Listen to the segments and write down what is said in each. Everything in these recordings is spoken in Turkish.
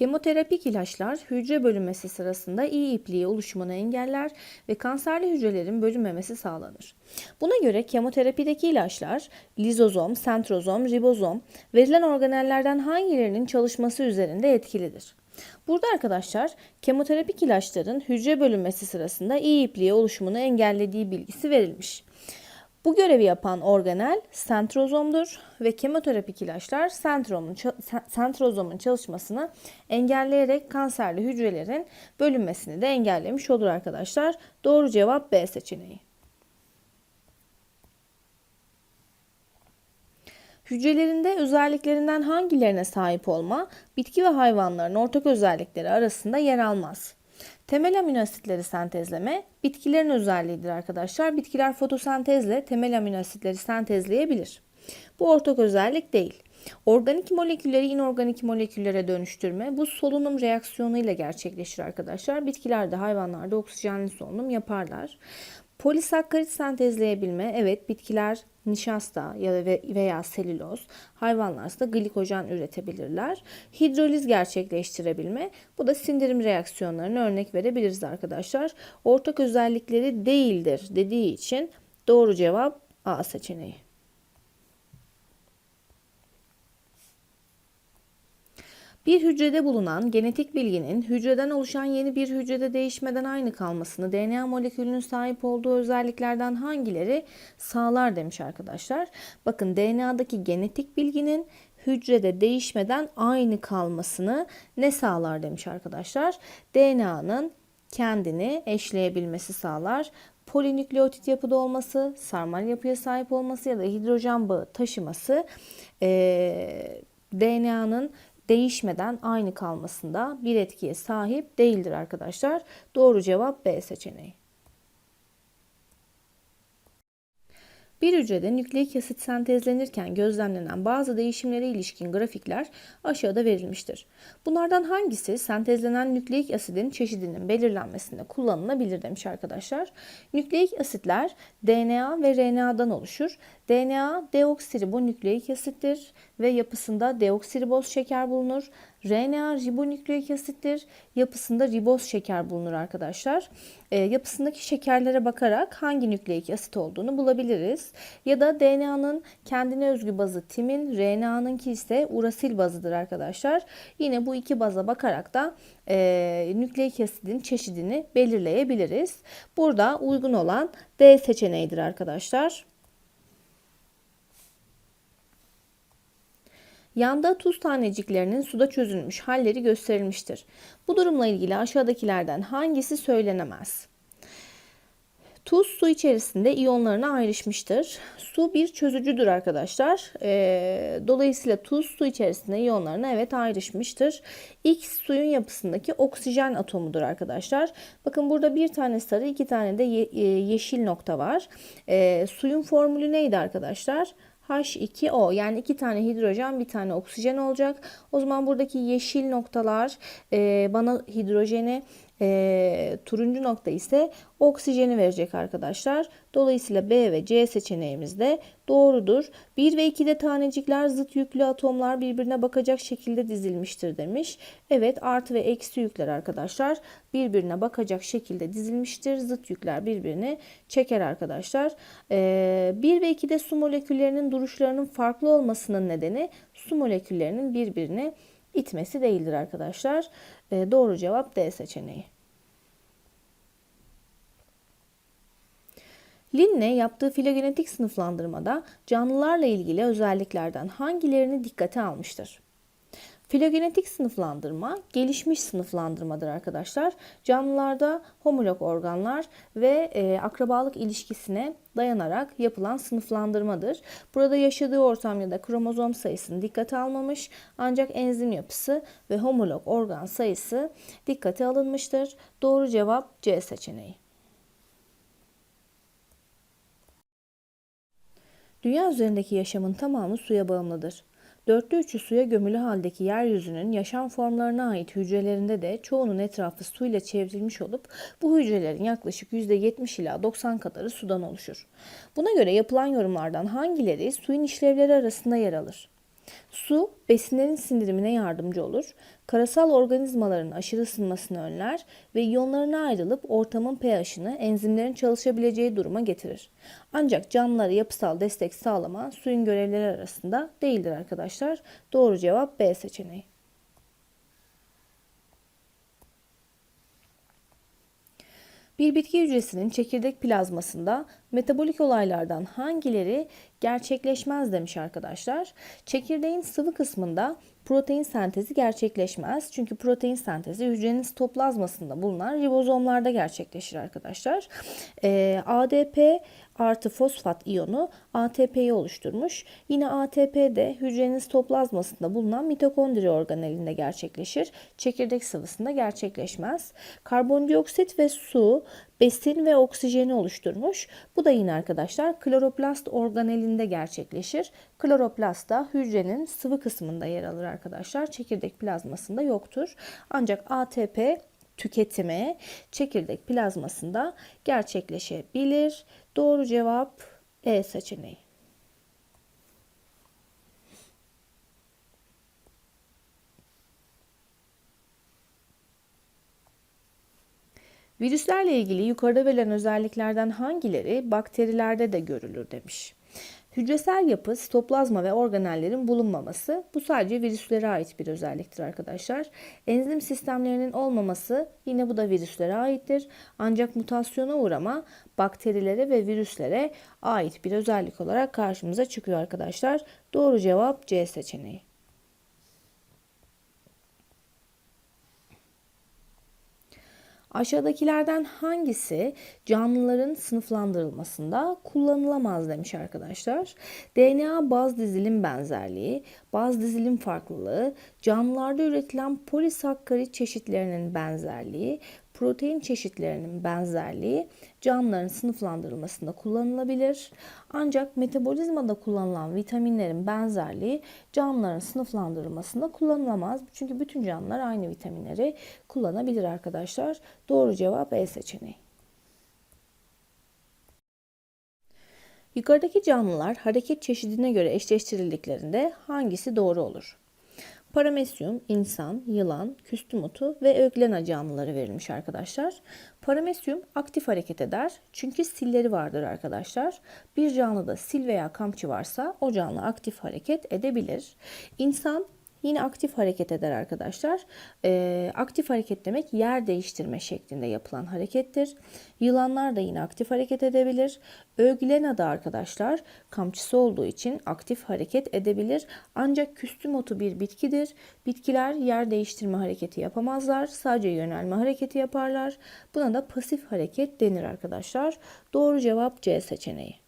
Kemoterapik ilaçlar hücre bölünmesi sırasında iyi ipliği oluşumunu engeller ve kanserli hücrelerin bölünmemesi sağlanır. Buna göre kemoterapideki ilaçlar lizozom, sentrozom, ribozom verilen organellerden hangilerinin çalışması üzerinde etkilidir? Burada arkadaşlar kemoterapik ilaçların hücre bölünmesi sırasında iyi ipliği oluşumunu engellediği bilgisi verilmiş. Bu görevi yapan organel sentrozomdur ve kemoterapik ilaçlar sentrozomun, sentrozomun çalışmasını engelleyerek kanserli hücrelerin bölünmesini de engellemiş olur arkadaşlar. Doğru cevap B seçeneği. Hücrelerinde özelliklerinden hangilerine sahip olma, bitki ve hayvanların ortak özellikleri arasında yer almaz. Temel amino asitleri sentezleme bitkilerin özelliğidir arkadaşlar. Bitkiler fotosentezle temel amino asitleri sentezleyebilir. Bu ortak özellik değil. Organik molekülleri inorganik moleküllere dönüştürme bu solunum reaksiyonu ile gerçekleşir arkadaşlar. Bitkilerde, hayvanlarda oksijenli solunum yaparlar. Polisakkarit sentezleyebilme, evet bitkiler nişasta ya veya selüloz, hayvanlar da glikojen üretebilirler. Hidroliz gerçekleştirebilme, bu da sindirim reaksiyonlarına örnek verebiliriz arkadaşlar. Ortak özellikleri değildir dediği için doğru cevap A seçeneği. Bir hücrede bulunan genetik bilginin hücreden oluşan yeni bir hücrede değişmeden aynı kalmasını DNA molekülünün sahip olduğu özelliklerden hangileri sağlar demiş arkadaşlar. Bakın DNA'daki genetik bilginin hücrede değişmeden aynı kalmasını ne sağlar demiş arkadaşlar. DNA'nın kendini eşleyebilmesi sağlar. Polinükleotit yapıda olması, sarmal yapıya sahip olması ya da hidrojen bağı taşıması e, DNA'nın değişmeden aynı kalmasında bir etkiye sahip değildir arkadaşlar. Doğru cevap B seçeneği. Bir hücrede nükleik asit sentezlenirken gözlemlenen bazı değişimlere ilişkin grafikler aşağıda verilmiştir. Bunlardan hangisi sentezlenen nükleik asidin çeşidinin belirlenmesinde kullanılabilir demiş arkadaşlar. Nükleik asitler DNA ve RNA'dan oluşur. DNA deoksiribonükleik asittir ve yapısında deoksiriboz şeker bulunur. RNA ribonükleik asittir. Yapısında riboz şeker bulunur arkadaşlar. E, yapısındaki şekerlere bakarak hangi nükleik asit olduğunu bulabiliriz. Ya da DNA'nın kendine özgü bazı timin, RNA'nınki ise urasil bazıdır arkadaşlar. Yine bu iki baza bakarak da e, nükleik asidin çeşidini belirleyebiliriz. Burada uygun olan D seçeneğidir arkadaşlar. Yanda tuz taneciklerinin suda çözülmüş halleri gösterilmiştir. Bu durumla ilgili aşağıdakilerden hangisi söylenemez? Tuz su içerisinde iyonlarına ayrışmıştır. Su bir çözücüdür arkadaşlar. E, dolayısıyla tuz su içerisinde iyonlarına evet ayrışmıştır. X suyun yapısındaki oksijen atomudur arkadaşlar. Bakın burada bir tane sarı iki tane de ye, e, yeşil nokta var. E, suyun formülü neydi arkadaşlar? H2O yani iki tane hidrojen bir tane oksijen olacak. O zaman buradaki yeşil noktalar e, bana hidrojeni e, turuncu nokta ise oksijeni verecek arkadaşlar. Dolayısıyla B ve C seçeneğimiz de doğrudur. 1 ve 2'de tanecikler zıt yüklü atomlar birbirine bakacak şekilde dizilmiştir demiş. Evet artı ve eksi yükler arkadaşlar birbirine bakacak şekilde dizilmiştir. Zıt yükler birbirini çeker arkadaşlar. Ee, 1 ve 2'de su moleküllerinin duruşlarının farklı olmasının nedeni su moleküllerinin birbirini itmesi değildir arkadaşlar. E, doğru cevap D seçeneği. Linne yaptığı filogenetik sınıflandırmada canlılarla ilgili özelliklerden hangilerini dikkate almıştır? Filogenetik sınıflandırma gelişmiş sınıflandırmadır arkadaşlar. Canlılarda homolog organlar ve e, akrabalık ilişkisine dayanarak yapılan sınıflandırmadır. Burada yaşadığı ortam ya da kromozom sayısını dikkate almamış ancak enzim yapısı ve homolog organ sayısı dikkate alınmıştır. Doğru cevap C seçeneği. Dünya üzerindeki yaşamın tamamı suya bağımlıdır. Dörtte üçü suya gömülü haldeki yeryüzünün yaşam formlarına ait hücrelerinde de çoğunun etrafı suyla çevrilmiş olup bu hücrelerin yaklaşık %70 ila 90 kadarı sudan oluşur. Buna göre yapılan yorumlardan hangileri suyun işlevleri arasında yer alır? Su besinlerin sindirimine yardımcı olur. Karasal organizmaların aşırı ısınmasını önler ve iyonlarına ayrılıp ortamın pH'ını enzimlerin çalışabileceği duruma getirir. Ancak canlılara yapısal destek sağlama suyun görevleri arasında değildir arkadaşlar. Doğru cevap B seçeneği. Bir bitki hücresinin çekirdek plazmasında metabolik olaylardan hangileri gerçekleşmez demiş arkadaşlar. Çekirdeğin sıvı kısmında protein sentezi gerçekleşmez. Çünkü protein sentezi hücrenin sitoplazmasında bulunan ribozomlarda gerçekleşir arkadaşlar. Ee, ADP artı fosfat iyonu ATP'yi oluşturmuş. Yine ATP de hücrenin sitoplazmasında bulunan mitokondri organelinde gerçekleşir. Çekirdek sıvısında gerçekleşmez. Karbondioksit ve su besin ve oksijeni oluşturmuş. Bu da yine arkadaşlar kloroplast organelinde gerçekleşir. Kloroplast da hücrenin sıvı kısmında yer alır arkadaşlar. Çekirdek plazmasında yoktur. Ancak ATP tüketimi çekirdek plazmasında gerçekleşebilir. Doğru cevap E seçeneği. Virüslerle ilgili yukarıda verilen özelliklerden hangileri bakterilerde de görülür demiş. Hücresel yapı, sitoplazma ve organellerin bulunmaması bu sadece virüslere ait bir özelliktir arkadaşlar. Enzim sistemlerinin olmaması yine bu da virüslere aittir. Ancak mutasyona uğrama bakterilere ve virüslere ait bir özellik olarak karşımıza çıkıyor arkadaşlar. Doğru cevap C seçeneği. Aşağıdakilerden hangisi canlıların sınıflandırılmasında kullanılamaz demiş arkadaşlar. DNA baz dizilim benzerliği, baz dizilim farklılığı, canlılarda üretilen polisakkarit çeşitlerinin benzerliği, protein çeşitlerinin benzerliği canlıların sınıflandırılmasında kullanılabilir. Ancak metabolizmada kullanılan vitaminlerin benzerliği canlıların sınıflandırılmasında kullanılamaz. Çünkü bütün canlılar aynı vitaminleri kullanabilir arkadaşlar. Doğru cevap E seçeneği. Yukarıdaki canlılar hareket çeşidine göre eşleştirildiklerinde hangisi doğru olur? Paramesyum, insan, yılan, küstüm otu ve öglena canlıları verilmiş arkadaşlar. Paramesyum aktif hareket eder çünkü silleri vardır arkadaşlar. Bir canlıda sil veya kamçı varsa o canlı aktif hareket edebilir. İnsan Yine aktif hareket eder arkadaşlar. Ee, aktif hareket demek yer değiştirme şeklinde yapılan harekettir. Yılanlar da yine aktif hareket edebilir. Öglena da arkadaşlar kamçısı olduğu için aktif hareket edebilir. Ancak küstüm otu bir bitkidir. Bitkiler yer değiştirme hareketi yapamazlar. Sadece yönelme hareketi yaparlar. Buna da pasif hareket denir arkadaşlar. Doğru cevap C seçeneği.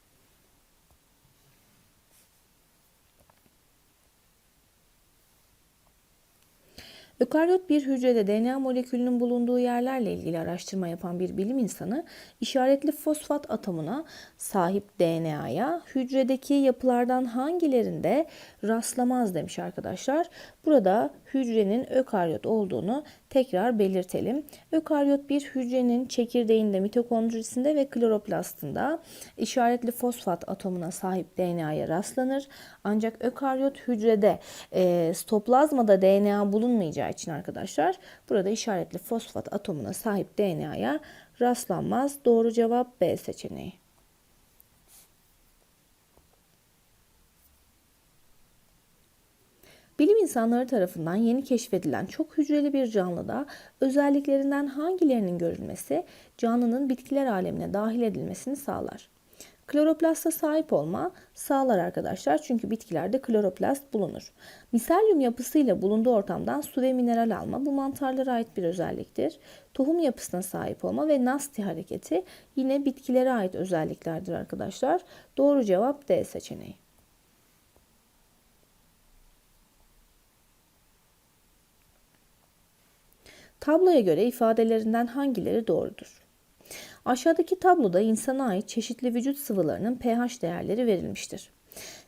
Ökaryot bir hücrede DNA molekülünün bulunduğu yerlerle ilgili araştırma yapan bir bilim insanı işaretli fosfat atomuna sahip DNA'ya hücredeki yapılardan hangilerinde rastlamaz demiş arkadaşlar. Burada hücrenin ökaryot olduğunu tekrar belirtelim. Ökaryot bir hücrenin çekirdeğinde, mitokondrisinde ve kloroplastında işaretli fosfat atomuna sahip DNA'ya rastlanır. Ancak ökaryot hücrede e, stoplazmada DNA bulunmayacağı için arkadaşlar burada işaretli fosfat atomuna sahip DNA'ya rastlanmaz. Doğru cevap B seçeneği. Bilim insanları tarafından yeni keşfedilen çok hücreli bir canlıda özelliklerinden hangilerinin görülmesi canlının bitkiler alemine dahil edilmesini sağlar. Kloroplasta sahip olma sağlar arkadaşlar çünkü bitkilerde kloroplast bulunur. Miselyum yapısıyla bulunduğu ortamdan su ve mineral alma bu mantarlara ait bir özelliktir. Tohum yapısına sahip olma ve nasti hareketi yine bitkilere ait özelliklerdir arkadaşlar. Doğru cevap D seçeneği. Tabloya göre ifadelerinden hangileri doğrudur? Aşağıdaki tabloda insana ait çeşitli vücut sıvılarının pH değerleri verilmiştir.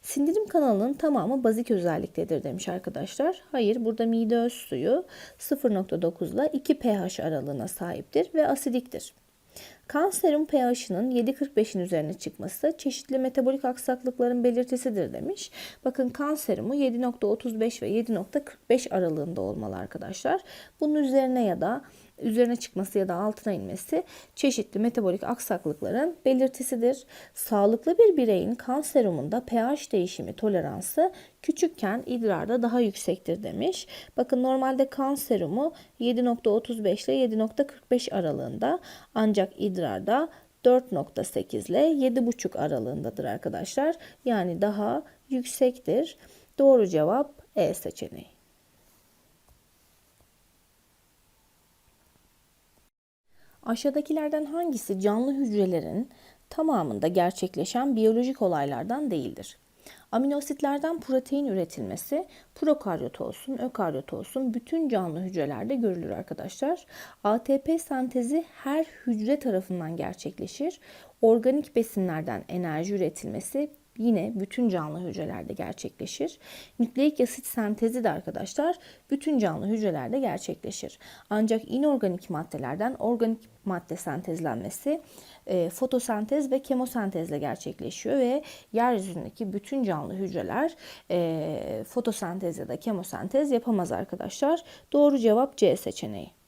Sindirim kanalının tamamı bazik özelliktedir demiş arkadaşlar. Hayır burada mide öz suyu 0.9 ile 2 pH aralığına sahiptir ve asidiktir. Kan serum pH'ının 7.45'in üzerine çıkması çeşitli metabolik aksaklıkların belirtisidir demiş. Bakın kan serumu 7.35 ve 7.45 aralığında olmalı arkadaşlar. Bunun üzerine ya da üzerine çıkması ya da altına inmesi çeşitli metabolik aksaklıkların belirtisidir. Sağlıklı bir bireyin kan serumunda pH değişimi toleransı küçükken idrarda daha yüksektir demiş. Bakın normalde kan serumu 7.35 ile 7.45 aralığında ancak idrarda 4.8 ile 7.5 aralığındadır arkadaşlar. Yani daha yüksektir. Doğru cevap E seçeneği. Aşağıdakilerden hangisi canlı hücrelerin tamamında gerçekleşen biyolojik olaylardan değildir? Aminositlerden protein üretilmesi prokaryot olsun, ökaryot olsun bütün canlı hücrelerde görülür arkadaşlar. ATP sentezi her hücre tarafından gerçekleşir. Organik besinlerden enerji üretilmesi yine bütün canlı hücrelerde gerçekleşir. Nükleik asit sentezi de arkadaşlar bütün canlı hücrelerde gerçekleşir. Ancak inorganik maddelerden organik madde sentezlenmesi e, fotosentez ve kemosentezle gerçekleşiyor ve yeryüzündeki bütün canlı hücreler e, fotosentez ya da kemosentez yapamaz arkadaşlar. Doğru cevap C seçeneği.